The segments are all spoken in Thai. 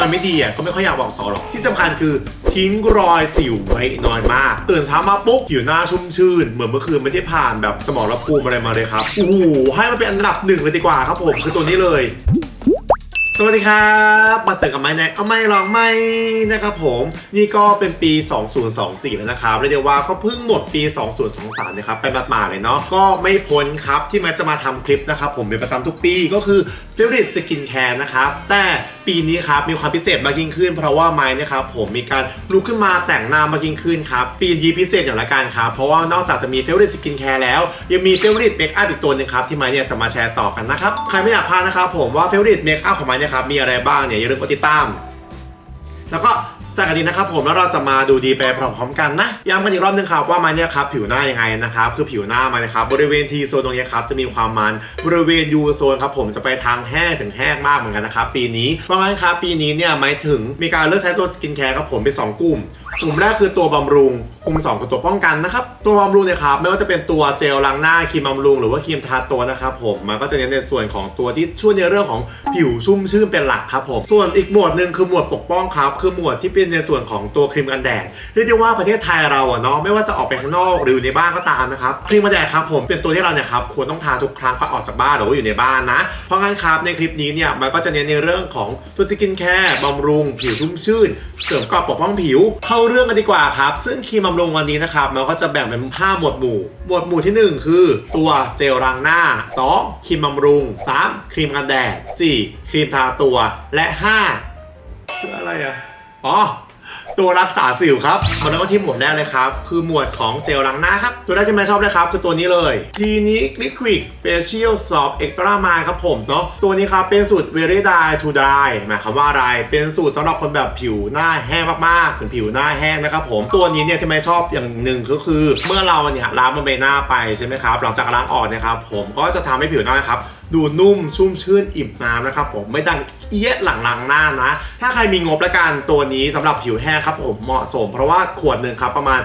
มันไม่ดีอะก็ไม่ค่อยอยากบอกต่อหรอก ที่สำคัญคือทิ้งรอยสิวไว้น้อยมาก ตื่นเช้ามาปุ๊บผิวหน้าชุ่มชื่น เหมือนเมื่อคืนไม่ได้ผ่านแบบสมองระภูมิอะไรมาเลยครับโอ้โหให้มันเป็นอันดับหนึ่งเลยดีกว่าครับผมคือตัวนี้เลย สวัสดีครับมาเจอกับไม้ในเอาไม่ลองไม่นะครับผม นี่ก็เป็นปี 2024 แล้วนะครับเรียกได้ว่าก็เพิ่งหมดปี 2023 นะครับไปมาๆเลยเนาะก็ไม่พ้นครับที่มันจะมาทำคลิปนะครับผมเป็นประจำทุกปีก็คือ f a v o r i t e Skin Care นะครับ แต่ปีนี้ครับมีความพิเศษมากยิ่งขึ้น เพราะว่าไม้นะครับผมมีการลุกขึ้นมาแต่งหน้ามากยิ่งขึ้นครับปีนี้พิเศษอย่างละกันครับเพราะว่านอกจากจะมี f a v o r i t e Skin Care แล้ว ยังมี f a v o r i t e Make Up อีกตัวหนึงครับที่ไม้เนี่ยจะมาแชร์ต่อกันนะครับใครไม่อยากพลาดนะครับผมว่า f a v o r i t e Make Up ของไม้เนี่ยครับ มีอะไรบ้างเนี่ยอย่าลืมกดติดตาม แล้วก็สวันดีนะครับผมแล้วเราจะมาดูดีไปพร้อมๆกันนะย้ำกันอีกรอบนึงครับว่ามันเนี่ยครับผิวหน้ายังไงนะครับคือผิวหน้ามันนะครับบริเวณทีโซนตรงนี้ครับจะมีความมันบริเวณยูโซนครับผมจะไปทางแห้งถึงแห้งมากเหมือนกันนะครับปีนี้เพราะงั้นครับปีนี้เนี่ยหมายถึงมีการเลือกใช้โซนสกินแคร์ครับผมเป็นสองกลุ่ม กลุ่มแรกคือตัวบำรุง กลุ่มสองคือตัวป้องกันนะครับ ตัวบำรุงเนี่ยครับไม่ว่าจะเป็นตัวเจลล้างหน้าครีมบำรุง หรือว่าครีมทาตัวนะครับผมมันก็จะเน้นในส่วนของตัวที่ช่วยในเรื่องของผิวชุ่มชื่นเป็นหลักครับผม ส่วนอีกหมวดหนึ่งคือหมวดปกป้องครับคือหมวดที่เป็นในส่วนของตัวครีมกันแดดเรียกได้ว่าประเทศไทยเราอะเนาะไม่ว่าจะออกไปข้างนอกหรืออยู่ในบ้านก็ตามนะครับครีมกันแดดครับผมเป็นตัวที่เราเนี่ยครับควรต้องทาทุกครั้งก่อนออกจากบ้านหรือว่าอยู่ในบ้านนะเพราะงั้นครับในคลิปนี้เนี่ยมันก็จะเน้นในเรื่องของตัวสกินแคร์บำรุง ผิวชุ่มชื่นเสริมกราะปกป้องผิวเข้าเรื่องกันดีกว่าครับ ซึ่งครีมบำรุงวันนี้นะครับมันก็จะแบ่งเป็น 5 หมวดหมู่ หมวดหมู่ที่ 1 คือตัวเจลล้างหน้า 2 ครีมบำรุง 3 ครีมกันแดด 4 ครีมทาตัวและ 5 คืออะไรอะ อ๋อ ตัวรักษาสิวครับมาเริ่มกันที่หมวดแรกเลยครับ คือหมวดของเจลล้างหน้าครับ ตัวแรกที่แม่ชอบเลยครับ คือตัวนี้เลย Clinique Liquid Facial Soft Extra Mile ครับผมเนาะตัวนี้ครับเป็นสูตร Very Dry to Dry หมายความว่าอะไร เป็นสูตรสำหรับคนแบบผิวหน้าแห้งมากๆถึงผิวหน้าแห้งนะครับผมตัวนี้เนี่ยที่แม่ชอบอย่างหนึ่งก็คือ เมื่อเราเนี่ยล้างบนใบหน้าไปใช่ไหมครับหลังจากล้างออกเนะครับผมก็จะทำให้ผิวหน้าครับ ดูนุ่มชุ่มชื่นอิ่มน้ำนะครับผมไม่ดังเอี้ยดหลังหล้างหน้านะ ถ้าใครมีงบละกันตัวนี้สำหรับผิวแห้งครับผมเหมาะสม เพราะว่าขวดหนึ่งครับประมาณ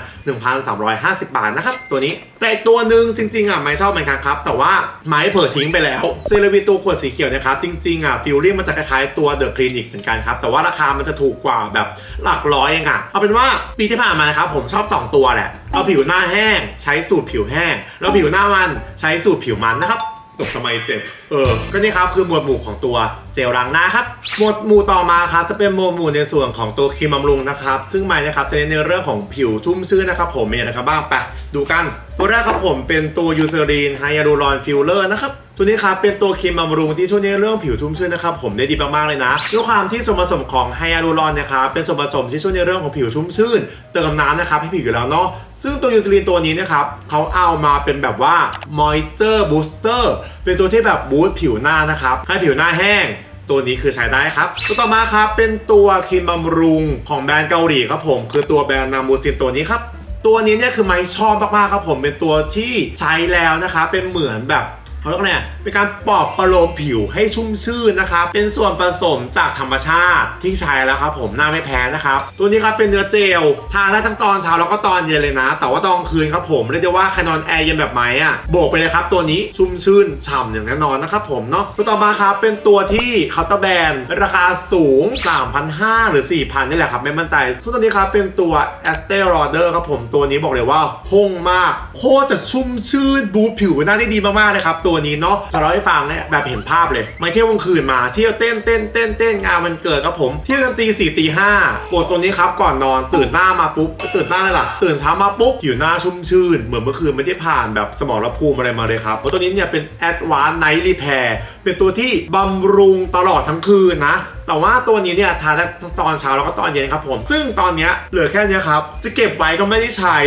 1,350 บาทนะครับตัวนี้ แต่ตัวหนึ่งจริงๆอะไม่ชอบเหมือนกันครับ แต่ว่าไม้เผลอทิ้งไปแล้วเซรวีตัวขวดสีเขียวนะครับจริงๆอะฟิลลิ่งมันจะคล้ายๆตัวเดอะคลินิกเหมือนกันครับแต่ว่าราคามันจะถูกกว่าแบบหลักร้อยเองอะเอาเป็นว่าปีที่ผ่านมานครับผมชอบ 2 ตัวแหละเอาผิวหน้าแห้งใช้สูตรผิวแห้งแล้วผิวหน้ามันใช้สูตรผิวมันนะครับ Então, Tuosta mä tempo. ออก็นี่ครับคือหมวดหมู่ของตัวเจลล้างหน้าครับ หมวดหมู่ต่อมาครับจะเป็นหมวดหมู่ในส่วนของตัวครีมบำรุงนะครับ ซึ่งไม่นะครับจะเน้นในเรื่องของผิวชุ่มชื่นนะครับ ผมมีอะไรครับบ้างไปดูกันตัวแรกครับผมเป็นตัวยูเซรีนไฮยาลูรอนฟิลเลอร์นะครับตัวนี้ครับเป็นตัวครีมบำรุงที่ช่วยในเรื่องผิวชุ่มชื่นนะครับผมได้ดีมากๆเลยนะด้วยความที่ส่วนผสมของไฮยาลูรอนนะครับเป็นส่วนผสมที่ช่วยในเรื่องของผิวชุ่มชื่นเติมน้ำนะครับให้ผิวอยู่แล้วเนาะซึ่งตัวยูซรีนตัวนี้นะครับเขาเอามาเป็นแบบว่า moisture booster เป็นตัวที่แบบบูสต์ผิวหน้านะครับให้ผิวหน้าแห้งตัวนี้คือใช้ได้ครับ ตัวต่อมาครับเป็นตัวครีมบำรุงของแบรนด์เกาหลีครับผม คือตัวแบรนด์นามูซินตัวนี้ครับ ตัวนี้เนี่ยคือไม่ชอบมากๆครับผมเป็นตัวที่ใช้แล้วนะครับเป็นเหมือนแบบ เขาเรียกว่าไงเป็นการปลอบประโลมผิวให้ชุ่มชื่นนะครับเป็นส่วนผสมจากธรรมชาติที่ใช้แล้วครับผมหน้าไม่แพ้นะครับตัวนี้ครับเป็นเนื้อเจลทาได้ทั้งตอนเช้าแล้วก็ตอนเย็นเลยนะ แต่ว่าตอนคืนครับผมเรียกได้ว่าใครนอนแอร์เย็นแบบไม้อะโบกไปเลยครับตัวนี้ชุ่มชื่นฉ่ำอย่างแน่นอนนะครับผมเนาะตัวต่อมาครับเป็นตัวที่เคาน์เตอร์แบรนด์ราคาสูง 3,500 หรือ 4,000นี่แหละครับไม่มั่นใจส่วนตัวนี้ครับเป็นตัว a s t e r o d e r ครับผมตัวนี้บอกเลยว่าพงมากโคตรจะชุ่มชื่นบูทผิวหน้าได้ดีมากๆเลยครับตัวนี้เนาะจะเล่าให้ฟังเนี่ยแบบเห็นภาพเลยมาเที่ยวกลางคืนมาเที่ยวเต้นเต้นเต้นเต้นงานมันเกิดครับผม เที่ยวกันตีสี่ตีห้าปวดตัวนี้ครับก่อนนอนตื่นหน้ามาปุ๊บตื่นหน้าเลยล่ะตื่นเช้ามาปุ๊บผิวหน้าชุ่มชื่น เหมือนเมื่อคืนไม่ได้ผ่านแบบสมองระภูมิอะไรมาเลยครับตัวนี้เนี่ยเป็น Advanced Night Repair เป็นตัวที่บำรุงตลอดทั้งคืนนะแต่ว่าตัวนี้เนี่ยทานได้ทั้งตอนเช้าแล้วก็ตอนเย็นครับผม ซึ่งตอนนี้เหลือแค่นี้ครับ จะเก็บไว้ก็ไม่ได้ใช้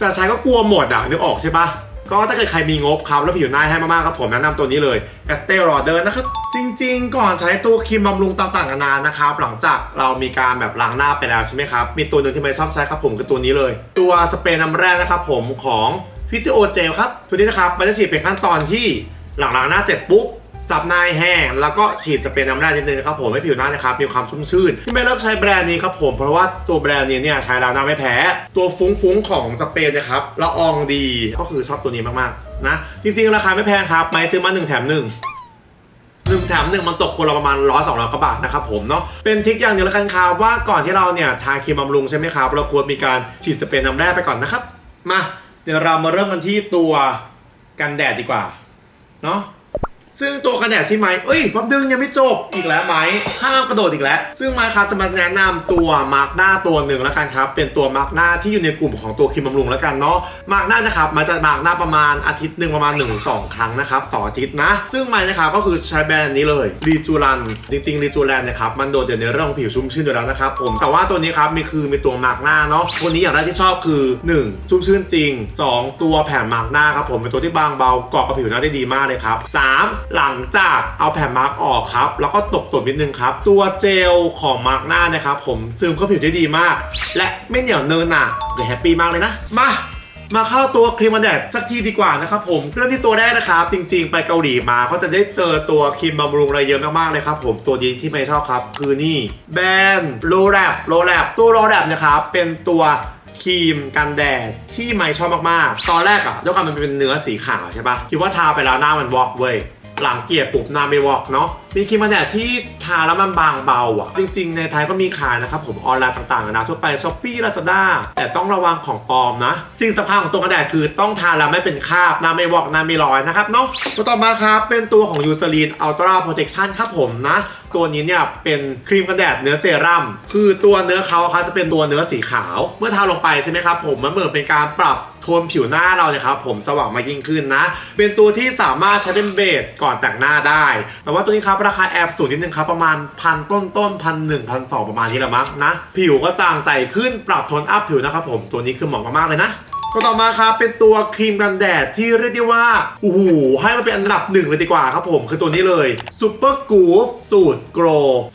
จะใช้ก็กลัวหมดอะนึกออกใช่ปะ ก็ถ้าเกิดใครมีงบครับแล้วผิวหน้าแห้งมากๆครับผมแนะนำตัวนี้เลย e s t e r o d e r นะครับ จริงๆ ก่อนใช้ตัวครีมบำรุงต่างๆนานานะครับ หลังจากเรามีการแบบล้างหน้าไปแล้วใช่ไหมครับ มีตัวหนึ่งที่ไม่ชอบใช้ครับผมคือตัวนี้เลย ตัวสเปรย์น้ำแร่นะครับผมของฟิจิโอเจลครับ ตัวนี้นะครับมันจะฉีดเป็นขั้นตอนที่หลังล้างหน้าเสร็จปุ๊บ ซับหน้าให้แห้ง แล้วก็ฉีดสเปรย์น้ำแร่นิดนึงนะครับผมให้ผิวหน้านะครับมีความชุ่มชื่นที่ไม่เลือกใช้แบรนด์นี้ครับผมเพราะว่าตัวแบรนด์นี้เนี่ยใช้แล้วหน้าไม่แพ้ ตัวฟุ้งๆของสเปรย์นะครับละอองดีก็คือชอบตัวนี้มากๆนะจริงๆราคาไม่แพงครับไม่ซื้อมา1แถม1 1แถมหนึ่งมันตกคนละประมาณร้อยสองร้อยกว่าบาทนะครับผมเนาะเป็นทิกอย่างหนึ่งแล้วกันครับว่าก่อนที่เราเนี่ยทาครีมบำรุงใช่ไหมครับ เราควรมีการฉีดสเปรย์น้ำแร่ไปก่อนนะครับ มา เดี๋ยวเรามาเริ่มกันที่ตัวกันแดดดีกว่าเนาะ ซึ่งตัวกันแดดที่ไม้เอ้ยแป๊บนึงยังไม่จบอีกแล้วไม้ข้ามกระโดดอีกแล้ว ซึ่งไม้ครับจะมาแนะนำตัวมาร์กหน้าตัวหนึ่งแล้วกันครับ เป็นตัวมาร์กหน้าที่อยู่ในกลุ่มของตัวครีมบำรุงแล้วกันเนาะ มาร์กหน้านะครับมันจะมาร์กหน้าประมาณอาทิตย์หนึ่งประมาณ1นสองครั้งนะครับต่ออาทิตย์นะ ซึ่งไม้นะครับก็คือใช้แบรนด์นี้เลยรีจูรันจริงๆรีจูรันนะครับมันโดดเด่นในเรื่องของผิวชุ่มชื่นอยู่แล้วนะครับผม แต่ว่าตัวนี้ครับมีคือมีตัวมาร์กหน้าเนาะตัวนี้อย่างแรกที่ชอบคือ 1 ชุ่มชื่นจริง 2 ตัวแผ่นมาร์กหน้าครับผมเป็นตัวที่บางเบาเกาะกับผิวหน้าได้ดีมากเลยครับ 3หลังจากเอาแผ่นมาร์กออกครับ แล้วก็ตบตบนิดนึงครับ ตัวเจลของมาร์กหน้านะครับผมซึมเข้าผิวได้ดีมาก และไม่เหนียวเนินหนะเดี๋ยวแฮปปี้มากเลยนะ มามาเข้าตัวครีมกันแดดสักทีดีกว่านะครับผมเริ่มที่ตัวแรกนะครับ จริง ๆ ไปเกาหลีมาก็จะได้เจอตัวครีมบำรุงอะไรเยอะมากๆเลยครับผมตัวดีที่ไม่ชอบครับ คือนี่แบรนด์โรแรปโรแรปตัวโรแรปนะครับเป็นตัวครีมกันแดดที่ไม่ชอบมากๆ ตอนแรกอะด้วยความมันเป็นเนื้อสีขาวใช่ปะคิดว่าทาไปแล้วหน้ามันวอกเว้ย หลังเกียร์ปุบนาไม่วอกเนาะมีครีมกันแดดที่ทาแล้วมันบางเบาอะ จริงๆ ในไทยก็มีขายนะครับผมออนไลน์ต่างๆนะทั่วไปช้อปปี้ลาซาด้าแต่ต้องระวังของปลอมนะสิ่งสำคัญของตัวกันแดดคือต้องทาแล้วไม่เป็นคราบนาไม่วอกนาไม่ลอยนะครับเนาะตัวต่อมาครับเป็นตัวของยูซ l ลีนอัลตร้าโปรเทคชั่นครับผมนะตัวนี้เนี่ยเป็นครีมกันแดดเนื้อเซรั่มคือตัวเนื้อเขาครับจะเป็นตัวเนื้อสีขาว เมื่อทาลงไปใช่ไหมครับผมมันเหมือนเป็นการปรับ โทนผิวหน้าเราเนี่ยครับผมสว่างมากยิ่งขึ้นนะ เป็นตัวที่สามารถใช้เป็นเบสก่อนแต่งหน้าได้ แต่ว่าตัวนี้ครับราคาแอบสูงนิดนึงครับประมาณพันต้นต้นพันหนึ่งพันสองประมาณนี้แหละมั้งนะ ผิวก็จางใสขึ้นปรับโทนอัพผิวนะครับผมตัวนี้คือเหมาะมากๆเลยนะ ก็ต่อมาครับเป็นตัวครีมกันแดดที่เรียกได้ว่าโอ้โหให้มันเป็นอันดับหนึ่งเลยดีกว่าครับผม คือตัวนี้เลยซูเปอร์กูฟสูตรโกล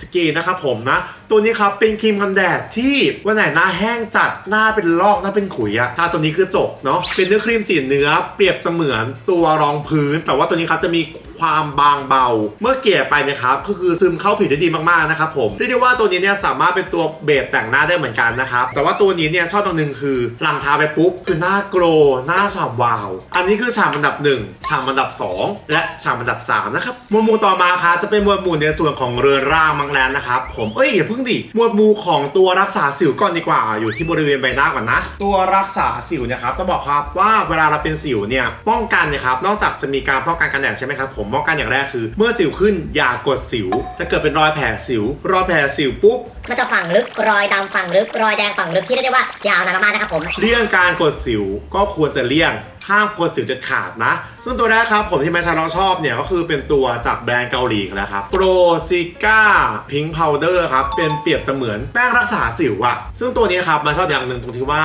สกีนะครับผมนะ ตัวนี้ครับเป็นครีมกันแดดที่วันไหนหน้าแห้งจัดหน้าเป็นลอกหน้าเป็นขุยอะถ้าตัวนี้คือจบเนาะเป็นเนื้อครีมสีเนื้อเปรียบเสมือนตัวรองพื้น แต่ว่าตัวนี้ครับจะมี ความบางเบา เมื่อเกลี่ยไปนะครับก็คือซึมเข้าผิวได้ดีมากๆนะครับผมเรียกได้ว่าตัวนี้เนี่ยสามารถเป็นตัวเบสแต่งหน้าได้เหมือนกันนะครับแต่ว่าตัวนี้เนี่ยชอบตรงหนึ่งคือหลังทาไปปุ๊บคือหน้าโกลหน้าฉ่ำวาว อันนี้คือฉ่ำอันดับหนึ่งฉ่ำอันดับสองและฉ่ำอันดับสามนะครับหมวดหมู่ต่อมาครับจะเป็นหมวดหมู่ในส่วนของเรือนร่างมังแล้วนะครับผมเอ้ยอย่าเพิ่งดิหมวดหมู่ของตัวรักษาสิวก่อนดีกว่า อยู่ที่บริเวณใบหน้าก่อนนะ ตัวรักษาสิวนี่ยครับต้องบอกครับว่าเวลาเราเป็นสิวเนี่ยป้องกันนี่ยครับนอกจากจะมีการป้องกันกันแดดใช่ไหมครับผมป้องกันอย่างแรกคือ เมื่อสิวขึ้นอย่ากดสิว จะเกิดเป็นรอยแผลสิว รอยแผลสิวปุ๊บมันจะฝังลึกรอยดำฝังลึกรอยแดงฝังลึกที่เรียกได้ว่ายาวนานมากๆนะครับผมเลี่ยงการกดสิวก็ควรจะเลี่ยงห้ามกดสิวเด็ดขาดนะ ซึ่งตัวแรกครับผมที่แม่ชาลองชอบเนี่ยก็คือเป็นตัวจากแบรนด์เกาหลีแล้วครับ Pro s i c a Pink Powder ครับเป็นเปรียบเสมือนแป้งรักษาสิวอะซึ่งตัวนี้ครับมาชอบอย่างหนึ่งตรงที่ว่า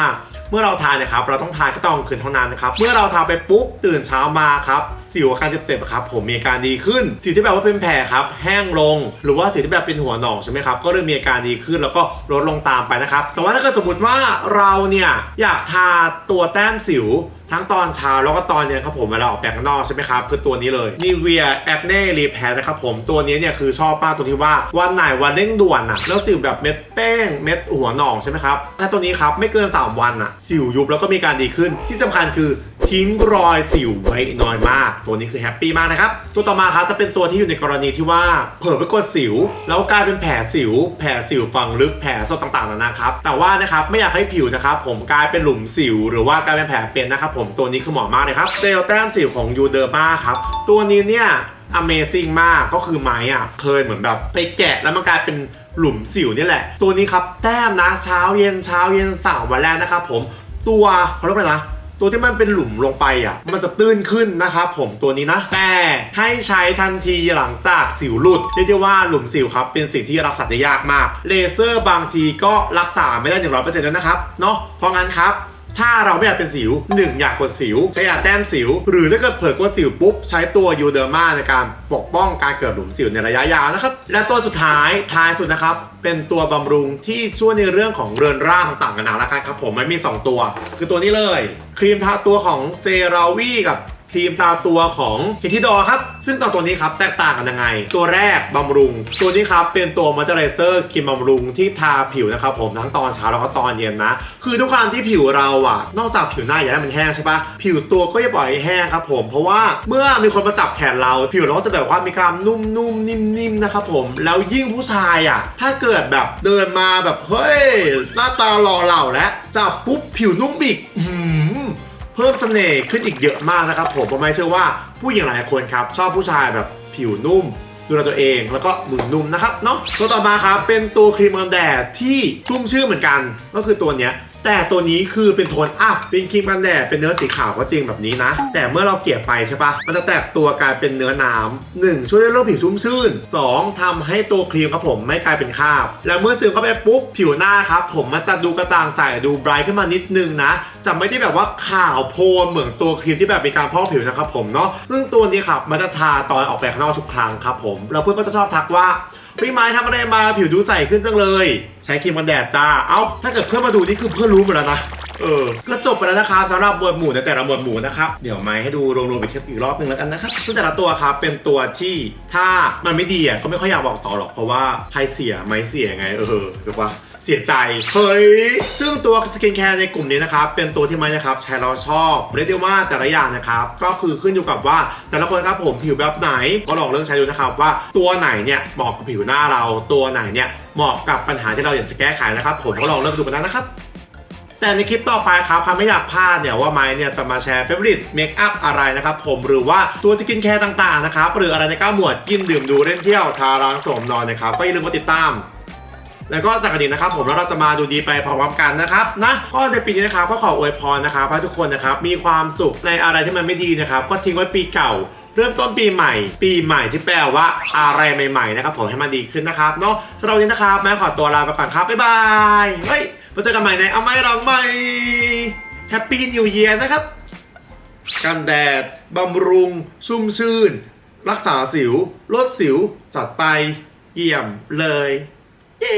เมื่อเราทานเนี่ยครับเราต้องทานแค่ตอนกลางคืนเท่านั้นนะครับเมื่อเราทาไปปุ๊บตื่นเช้ามาครับสิวอาการเจ็บๆครับผมมีอาการดีขึ้น สิวที่แบบว่าเป็นแผลครับแห้งลง หรือว่าสิวที่แบบเป็นหัวหนองใช่ไหมครับก็เริ่มมีอาการดีขึ้นแล้วก็ลดลงตามไปนะครับแต่ว่าถ้าเกิดสมมติว่าเราเนี่ยอยากทาตัวแต้มสิว ทั้งตอนเช้าแล้วก็ตอนเย็นครับผมเวลาออกแปลงนอกใช่ไหมครับคือตัวนี้เลย Nivea Acne Repair นะครับผมตัวนี้เนี่ยคือชอบป้าตรงที่ว่าวันไหนวันเร่งด่วนอะแล้วสิวแบบเม็ดแป้งเม็ดหัวหนองใช่ไหมครับถ้าตัวนี้ครับไม่เกิน 3 วันอะสิวยุบแล้วก็มีการดีขึ้นที่สำคัญคือ ทิ้งรอยสิวไว้น้อยมาก ตัวนี้คือแฮปปี้มากนะครับ ตัวต่อมาครับจะเป็นตัวที่อยู่ในกรณีที่ว่าเผลอไปกดสิว แล้วกลายเป็นแผลสิว แผลสิวฝังลึกแผลสดต่างๆนานาครับแต่ว่านะครับไม่อยากให้ผิวนะครับผมกลายเป็นหลุมสิว หรือว่ากลายเป็นแผลเป็นนะครับผมตัวนี้คือเหมาะมากเลยครับเจลแต้มสิวของยูเดอร์มาครับตัวนี้เนี่ย Amazing มากก็คือไม้อะเคยเหมือนแบบไปแกะแล้วมันกลายเป็นหลุมสิวนี่แหละ ตัวนี้ครับแต้มนะเช้าเย็นเช้าเย็นสามวันแรกนะครับผมตัวเขาเรียกว่าอะไรนะ ตัวที่มันเป็นหลุมลงไปอะ มันจะตื้นขึ้นนะครับผมตัวนี้นะ แต่ให้ใช้ทันทีหลังจากสิวหลุดเรียกได้ว่าหลุมสิวครับ เป็นสิ่งที่รักษาได้ยากมาก เลเซอร์บางทีก็รักษาไม่ได้100%แล้วนะครับ เนาะเพราะงั้นครับ ถ้าเราไม่อยากเป็นสิว 1 อยากกดสิว ใช้ยาแต้มสิว หรือถ้าเกิดเผลอกดสิวปุ๊บ ใช้ตัวยูเดอร์มาในการปกป้องการเกิดหลุมสิวในระยะยาวนะครับ และตัวสุดท้ายท้ายสุดนะครับ เป็นตัวบำรุงที่ช่วยในเรื่องของเรือนร่างต่างๆกันนาละกันครับผมมันมี 2 ตัว คือตัวนี้เลย ครีมทาตัวของเซราวีกับ ครีมตาตัวของเคทิดอครับ ซึ่งตัวตัวนี้ครับแตกต่างกันยังไง ตัวแรกบำรุง ตัวนี้ครับเป็นตัวมอยเจอไรเซอร์ครีมบำรุงที่ทาผิวนะครับผมทั้งตอนเช้าแล้วก็ตอนเย็นนะ คือทุกครั้งที่ผิวเราอะ นอกจากผิวหน้าอยากให้มันแห้งใช่ปะผิวตัวก็อย่าปล่อยให้แห้งครับผม เพราะว่าเมื่อมีคนมาจับแขนเรา ผิวเราก็จะแบบว่ามีความนุ่มๆนิ่มๆนะครับผม แล้วยิ่งผู้ชายอะ ถ้าเกิดแบบเดินมาแบบเฮ้ยหน้าตาหล่อเหล่าแล้วจับปุ๊บผิวนุ่มบิก เพิ่มเสน่ห์ขึ้นอีกเยอะมากนะครับผมผมไม่เชื่อว่าผู้หญิงหลายคนครับ ชอบผู้ชายแบบผิวนุ่ม ดูแลตัวเองแล้วก็มือนุ่มนะครับเนาะตัวต่อมาครับเป็นตัวครีมกันแดดที่ชุ่มชื่นเหมือนกัน ก็คือตัวเนี้ย แต่ตัวนี้คือเป็นโทนอัพเป็นครีมกันแดดเป็นเนื้อสีขาวก็จริงแบบนี้นะ แต่เมื่อเราเกลี่ยไปใช่ปะมันจะแตกตัวกลายเป็นเนื้อน้ำหนึ่งช่วยเรื่องผิวชุ่มชื่นสองทำให้ตัวครีมครับผมไม่กลายเป็นคราบ แล้วเมื่อซึมเข้าไปปุ๊บผิวหน้าครับผมมันจะดูกระจ่างใสดูไบรท์ขึ้นมานิดนึงนะจะไม่ได้แบบว่าขาวโพลนเหมือนตัวครีมที่แบบมีการพอกผิวนะครับผมเนาะซึ่งตัวนี้ครับมันจะทาตอนออกไปข้างนอกทุกครั้งครับผมแล้วเพื่อนก็จะชอบทักว่า พี่ไม้ทำอะไรมาผิวดูใสขึ้นจังเลย ใช้ครีมกันแดดจ้า เอ้าถ้าเกิดเพื่อนมาดูนี่คือเพื่อนรู้หมดแล้วนะเออก็จบไปแล้วนะครับสำหรับหมวดหมู่ในแต่ละหมวดหมู่นะครับเดี๋ยวไม้ให้ดูรวมๆอีกอีกรอบหนึ่งแล้วกันนะครับซึ่งแต่ละตัวครับเป็นตัวที่ถ้ามันไม่ดีอะก็ไม่ค่อยอยากบอกต่อหรอกเพราะว่าใครเสียไม้เสียไงเออถูกปะ เสียใจ เฮ้ย ซึ่งตัวสกินแคร์ในกลุ่มนี้นะครับ เป็นตัวที่ไม้นะครับใช้เราชอบ เรียกได้ว่าแต่ละอย่างนะครับ ก็คือขึ้นอยู่กับว่าแต่ละคนครับผมผิวแบบไหน ก็ลองเลือกใช้ดูนะครับว่าตัวไหนเนี่ยเหมาะกับผิวหน้าเรา ตัวไหนเนี่ยเหมาะกับปัญหาที่เราอยากจะแก้ไขนะครับ ผมก็ลองเลือกดูกันได้นะครับแต่ในคลิปต่อไปครับใครไม่อยากพลาดเนี่ยว่าไม้เนี่ยจะมาแชร์เฟ v o r ริ e เมคอัพอะไรนะครับผมหรือว่าตัวสกินแคร์ต่างๆนะครับหรืออะไรในก้าหมวดกินดื่มดูเล่นเที่ยวทาล้างสมนอนนะครับก็อย่าลืมกดติดตาม แล้วก็สักกระดิ่งนะครับผมแล้วเราจะมาดูดีไปพร้อมๆกันนะครับนะก็ในปีนี้นะครับก็ขออวยพรนะครับให้ทุกคนนะครับมีความสุขในอะไรที่มันไม่ดีนะครับก็ทิ้งไว้ปีเก่าเริ่มต้นปีใหม่ ปีใหม่ที่แปลว่าอะไรใหม่ๆนะครับผมให้มันดีขึ้นนะครับเนาะสำหรับวันนี้นะครับแม่ขอตัวลาไปก่อนครับบ๊ายบายเฮ้ยมาเจอกันใหม่ในเอาไม่ร้องใหม่แฮปปี้นิวเยียร์นะครับกันแดดบำรุง ชุ่มชื่น รักษาสิว ลดสิว จัดไป เยี่ยมเลย เย้